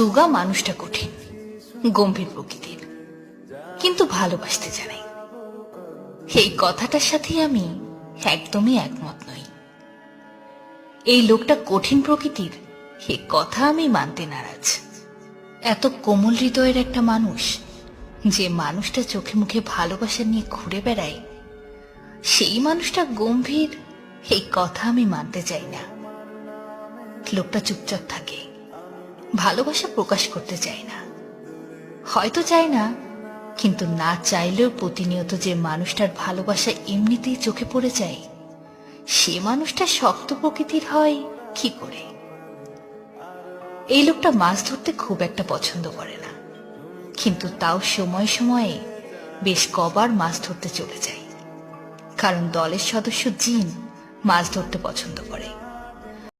সুগা মানুষটা কঠিন, গম্ভীর প্রকৃতির। কিন্তু ভালোবাসতে জানে এই কথাটার সাথে আমি একদমই একমত নই। এই লোকটা কঠিন প্রকৃতির, এ কথা আমি মানতে নারাজ। এত কোমল হৃদয়ের একটা মানুষ, যে মানুষটা চোখে মুখে ভালোবাসা নিয়ে ঘুরে বেড়ায়, সেই মানুষটা গম্ভীর, এই কথা আমি মানতে চাই না। লোকটা চুপচাপ থাকে। ভালোবাসা প্রকাশ করতে চায় না। হয়তো চায় না, কিন্তু না চাইলেও প্রতিনিয়ত যে মানুষটার ভালোবাসা এমনিতেই চোখে পড়ে যায়, সে মানুষটা শক্ত প্রকৃতির হয় কি করে? এই লোকটা মাছ ধরতে খুব একটা পছন্দ করে না, কিন্তু তাও সময় সময়ে বেশ কবার মাছ ধরতে চলে যায়। কারণ দলের সদস্য জিন মাছ ধরতে পছন্দ করে।